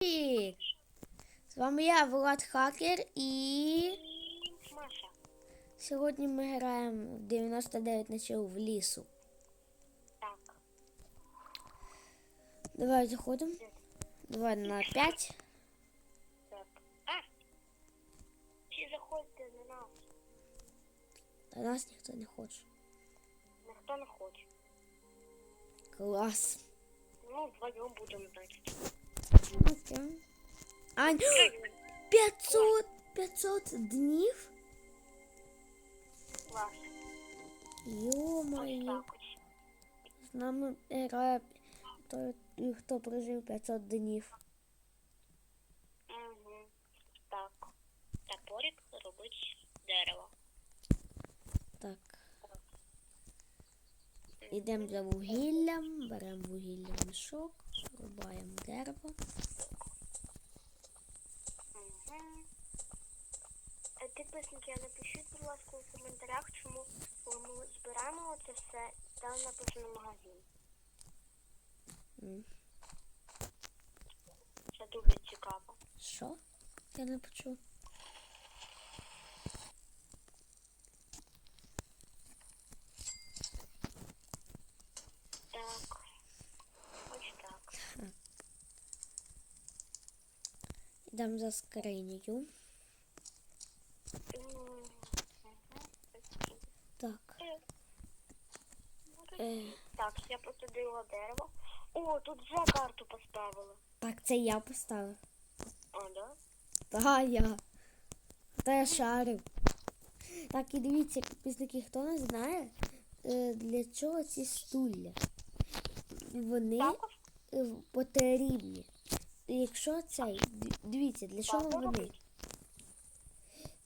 Привіт! З вами я, Влад Хакер, і Маша. сьогодні ми граємо в 99 ночів в лісу. Так. Давай заходимо. Давай на 5. Так. А! Всі заходьте на нас. Та нас ніхто не хоче. Ніхто не хоче. Клас. Ну, вдвоєм будемо значить. Окей. Ань, 500! 500 днів? Клас. Йо-моє. З нами грає той, хто прожив 500 днів. Угу. Так. Топорик робить дерево. Так. Йдемо за вугіллям, беремо вугілля мішок, рубаємо дерево. Угу. Підписники, напишіть, будь ласка, у коментарях, чому ми збираємо це все, там напишемо магазин. Це дуже цікаво. Що? Я не почув. Так. Ось так. Йдемо за скринею. Так. Е, Так, я посадила дерево. О, тут вже карту поставили. так, це я поставив. А, да? Та я. Та я шарив. Так, і дивіться, підписники, хто не знає, е, для чого ці стулья. Вони потрібні. Якщо цей, дивіться, для чого вони?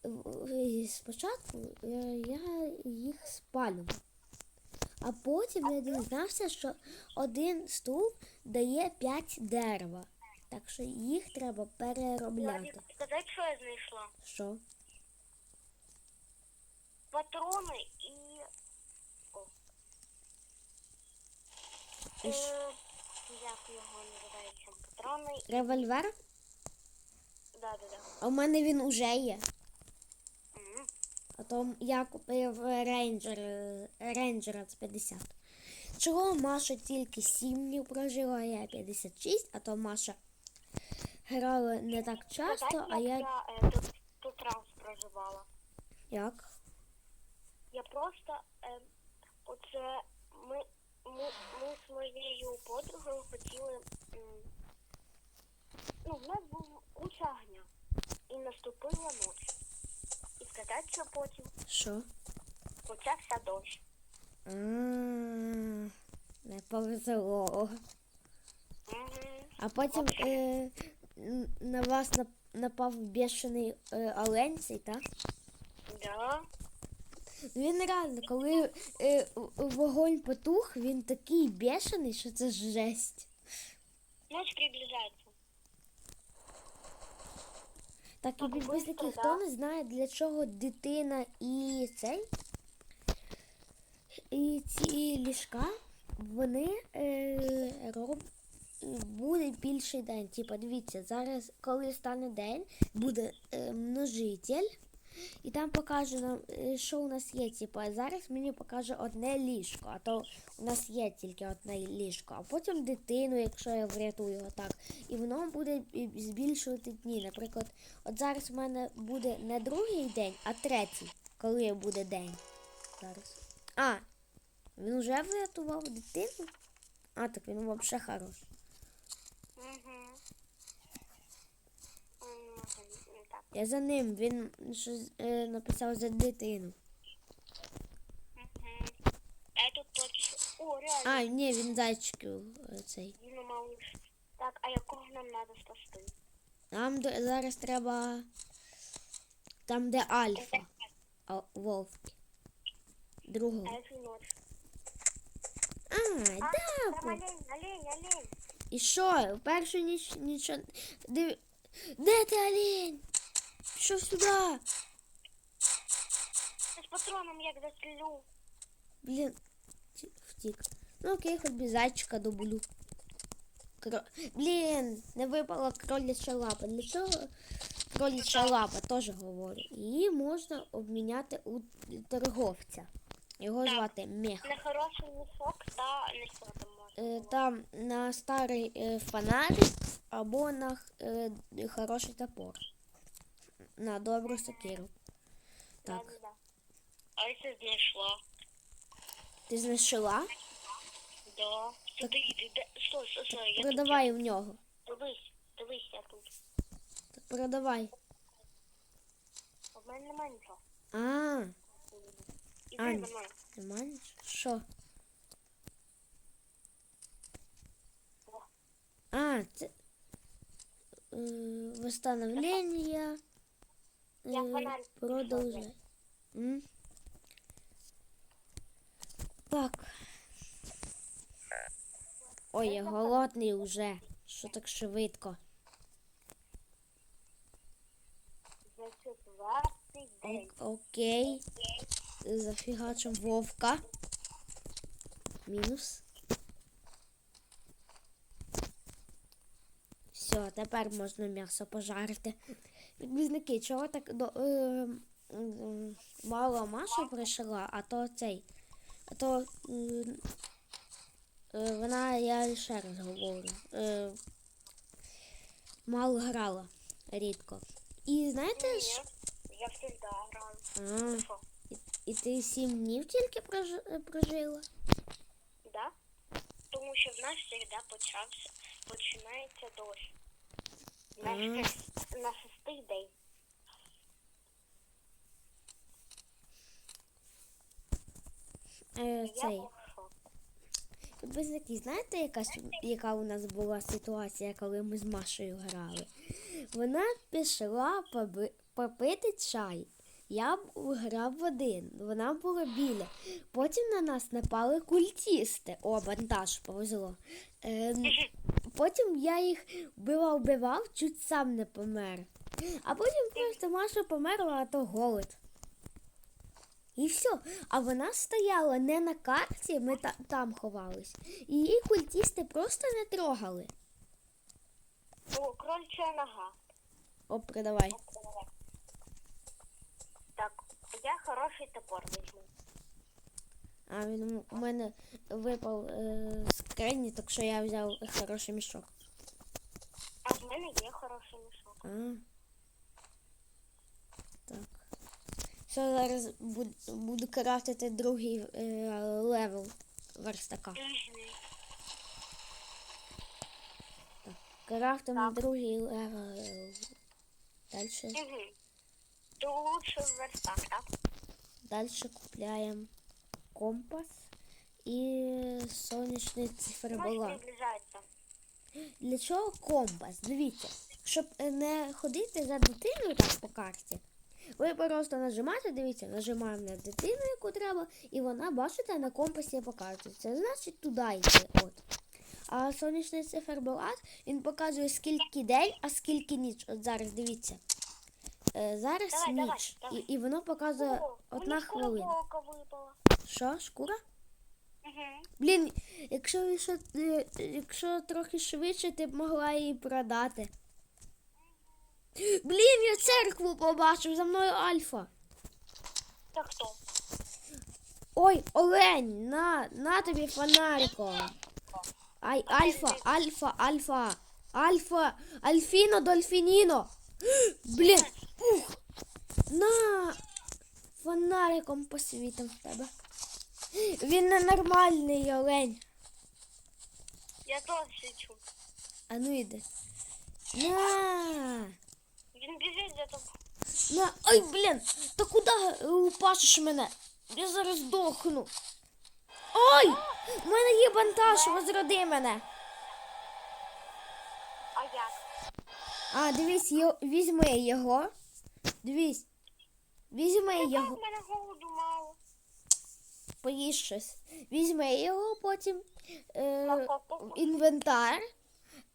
Е, Спочатку е, я їх спалював, а потім я дізнався, що один стул дає 5 дерева. Так що їх треба переробляти. Сказати, що я знайшла? Що? Патрони і... О. І Е? Як його називається? Патрони. Револьвер? Да, да, да. А в мене він уже є. А то я купив рейнджер, рейнджера з 50. Чого Маша тільки 7 днів прожила, а я 56, а то Маша грала не так часто, Сказати, а я. я е, тут, тут раз проживала. Як? Я просто е, оце ми, ми, з моєю подругою хотіли. Ну, в нас був куча огня. І наступила ніч. І сказати, що потім Що? почався дощ. А, Не повезло. А потім е, на вас напав бешений е, олень цей, так? Да. Він реально, коли е, вогонь потух, він такий бешений, що це жесть. Ночь приближається. Так і підписники, хто да. не знає, для чого дитина і цей. І ці ліжка, вони е, роб... буде більший день. Типа, дивіться, зараз, коли стане день, буде е, множитель, і там покаже нам, е, що у нас є. Типа, зараз мені покаже одне ліжко, а то у нас є тільки одне ліжко, а потім дитину, якщо я врятую його так. І воно буде збільшувати дні. Наприклад, от зараз у мене буде не другий день, а третій, коли буде день. Зараз. А, він вже врятував дитину? А, так він взагалі хороший. Угу. Так. Я за ним, він щось е, написав за дитину. А я тут поки. О, реально. А, ні, він зайчиків е, цей. Діма малыш. Так, а якого нам треба спасти? Нам до- зараз треба. Там, де альфа. А, вовки. А Другого. якщо ночь? А, да. там по- олень, олень, олень. І що? Першу ніч нічого. Див... Де ти олень? Що сюди? З патроном як застрілю. Блін, ті- втік. Ну окей, хоч би зайчика добулю. Кро... Блін, не випала кроляча лапа. Для чого кроляча лапа, теж говорю. Її можна обміняти у торговця. Його звати Мех. На хороший мішок та там можна? Е. Там на старий е, фонарик або на е, хороший топор. На добру сокиру. Так. А я знайшла. ти знайшла? Да. Де. Стой, стой, стой. Я Продавай в нього. Дивись, дивись, я тут. Продавай. У мене немає нічого. А, Іди Ань. за мною. нема нічого? Що? А, це е, восстановлення. Я Е, продовжай. М? Так. Ой, я голодний уже. Що так швидко? О- окей. Зафігачим вовка. Мінус. Все, тепер можна м'ясо пожарити. Підвізники, чого так до, е, м, мало Маша прийшла, а то цей. А то е, е, вона, я ще раз говорю, е, мало грала рідко. І знаєте, ж, я завжди граю. а, і, і ти сім днів тільки прож- е, прожила? Да? Тому що в нас завжди почався, починається дощ. На, Ага. шест- на день. Е, Я цей. був в знаєте, якась, яка у нас була ситуація, коли ми з Машею грали? Вона пішла поби- попити чай. Я б- грав один, вона була біля. Потім на нас напали культісти. О, бандаж повезло. Е, потім я їх вбивав, вбивав, чуть сам не помер. А потім просто Маша померла, а то голод. І все. А вона стояла не на карті, ми та- там ховались. І її культісти просто не трогали. О, крольча нога. О, продавай. Так, я хороший топор візьму. А він у мене випав е, з скрині, так що я взяв хороший мішок. А в мене є хороший мішок. А. Так. Все, зараз буду, буду крафтити другий е, левел верстака. Мгм. Крафтимо Так. другий левел. Мгм. То лучше верстак, так? Далі купляємо компас і сонячний циферблат. Для чого компас? Дивіться, щоб е, не ходити за дитиною так по карті. Ви просто нажимаєте, дивіться, нажимаємо на дитину, яку треба, і вона, бачите, на компасі показує. Це значить туди йти. От. А сонячний циферблат він показує скільки день, а скільки ніч. От зараз дивіться. Е, зараз Давай, ніч. давай, давай. І, і воно показує О, одна мені хвилина. волка випала. Що, шкура? Угу. Блін, якщо, ще, е, якщо трохи швидше, ти б могла її продати. Блін, я церкву побачив, за мною Альфа. Це хто? Ой, олень, на, на тобі фонариком. Ай, альфа, альфа, альфа, альфа, альфіно, дольфініно. Блін, ух, на фонариком посвітив тебе. Він ненормальний олень. Я теж січу. А ну іди. На. Він біжить за тобою. На. Ай, блін, та куди е, упашеш мене? Я зараз дохну. Ой! У мене є бантаж, возроди мене. А як? А, дивись, йо- візьми його. Дивись. Візьми У його. мене голоду мало. Поїж щось. Візьми його, потім е, інвентар.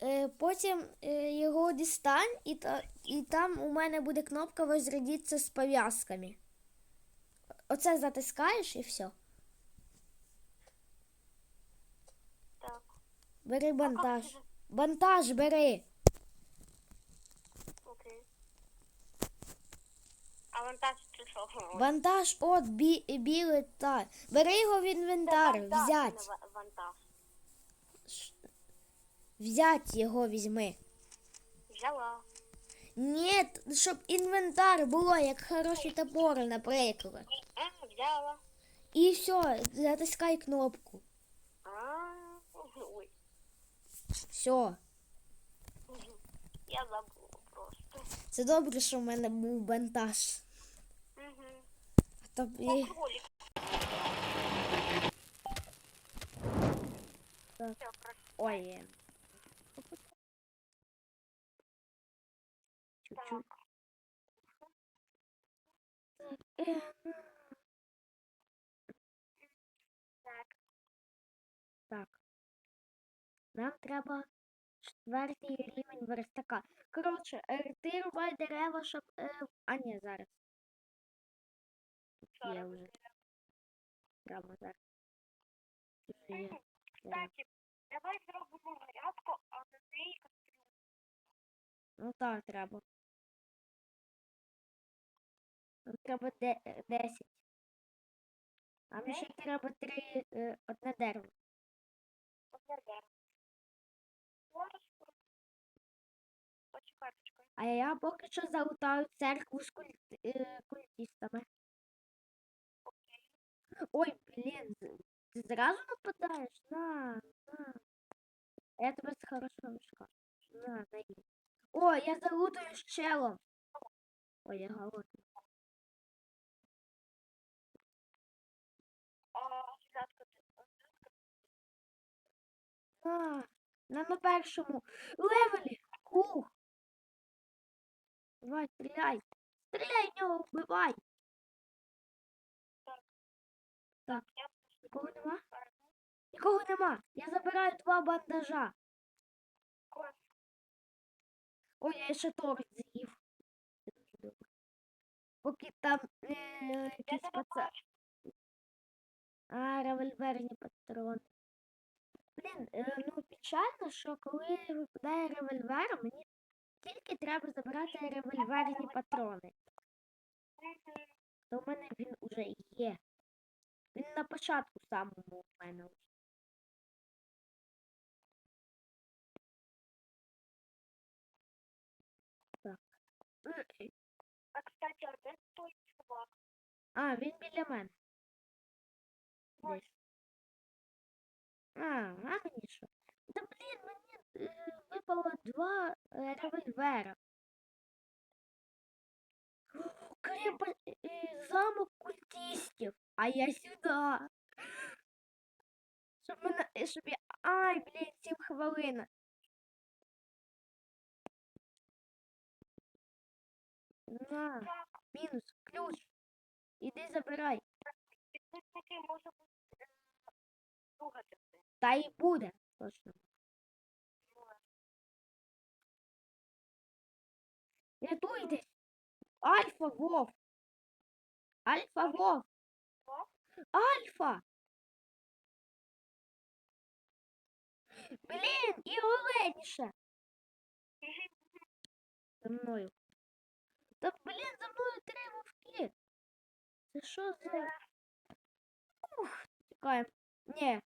Е, потім е, його дістань, і, та, і там у мене буде кнопка возродіться з пов'язками. Оце затискаєш і все. Так. Бери бантаж. Бантаж бери. Окей. А вантаж що? Бантаж от бі, білий та. Бери його в інвентар. Вантаж, Взять. Вантаж. Взять його візьми. Взяла. Ні, щоб інвентар було, як хороший топор, наприклад. А, взяла. І все, затискай кнопку. А, ой. Все. Я забула просто. Це добре, що в мене був бантаж. Угу. А то б і... Кролик. Так. Всё, Ой. Чуть-чуть. Так. Так. Нам треба четвертий рівень верстака. Коротше, е, ти рубай дерева, щоб. е, А ні, зараз. Тут є Зараз. вже. Прямо зараз. Тут є. Кстати, давай зробимо грядку, а на неї Ну так, треба. Нам треба де- е, 10. А мені ще треба три, е, одне дерево. одне Почекай, почекай. А я поки що залутаю церкву з культ, е, культистами. Ой, блін, ти зразу нападаєш? На, на. Я тебе з хорошого мішка. На, на. О, я залутаю з челом. Ой, я голодний. А, на, першому левелі. Ух. Давай, стріляй. Стріляй в нього, вбивай. Так, нікого нема? Нікого нема. Я забираю два бандажа. Ой, я ще торт з'їв. Поки там е, якісь тебе паца... А, револьверні патрони. Блін, е, ну печально, що коли випадає револьвер, мені тільки треба забирати револьверні патрони. То в мене він уже є. Він на початку самому у мене. вже. Так. А, кстати, а де той чувак? А, він біля мене. Десь. А, що? Та блін, мені е, випало два е, револьвера. Крепа е, замок культистів, а я сюди. Щоб мене, е, щоб я... Ай, блін, сім хвилин. На, Так, мінус, ключ. Іди забирай. підписники може бути. Та й буде. Точно. Рятуйтесь! Альфа Вов! Альфа Вов! Що? Альфа! Блін, і оленіше! За мною. Та блін, за мною три вовки! Це що за... Ух, тікаємо. Ні,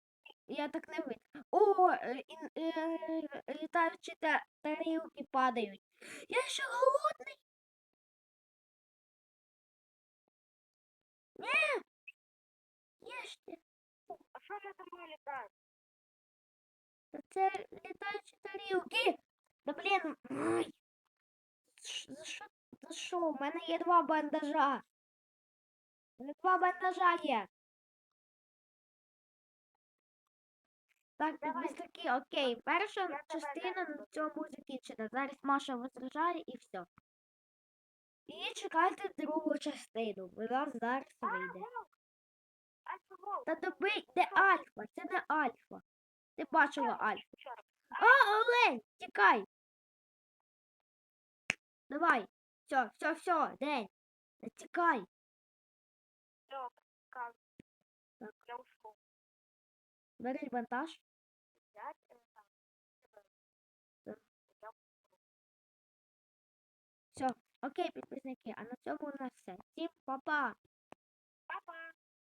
Я так не вийду. О, е, е, літаючі та тарілки падають. Я ще голодний. Ні! Їжте. А що на мною літає? Та це літаючі тарілки. Да блін. За що? За що? У мене є два бандажа. Два бандажа є. Так, підписники, окей. Перша частина на цьому закінчена. Зараз Маша возражає і все. І чекайте другу частину. Вона зараз вийде. Альфа! Та добий, де Альфа? Це не Альфа. Ти бачила Альфу. Чорт. А, олень, тікай. Давай. Все, все, все, день. Тікай. Так. Я ушел. Бери вантаж. Окей, підписники, а на цьому у нас все. Всім па-па! Па-па!